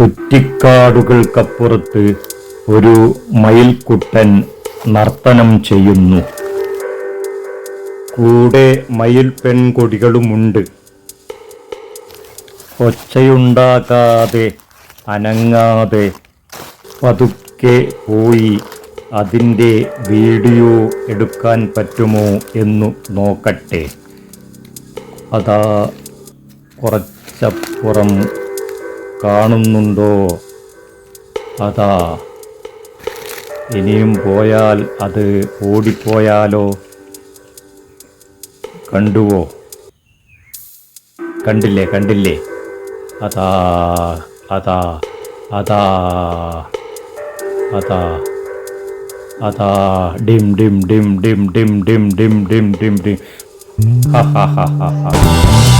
കുറ്റിക്കാടുകൾക്കപ്പുറത്ത് ഒരു മയിൽക്കുട്ടൻ നർത്തനം ചെയ്യുന്നു. കൂടെ മയിൽ പെൺകൊടികളുമുണ്ട്. ഒച്ചയുണ്ടാകാതെ അനങ്ങാതെ പതുക്കെ പോയി അതിന്റെ വീഡിയോ എടുക്കാൻ പറ്റുമോ എന്നു നോക്കട്ടെ. അതാ കുറച്ചപ്പുറം കാണുന്നുണ്ടോ? അതാ. ഇനിയും പോയാൽ അത് ഓടിപ്പോയാലോ? കണ്ടുവോ? കണ്ടില്ലേ കണ്ടില്ലേ? അതാ അതാ അതാ അതാ അതാ. ഡിം ഡിം ഡിം ഡിം ഡിം ഡിം ഡിം ഡിം ഡിം ഡിം. ഹ ഹ ഹ ഹ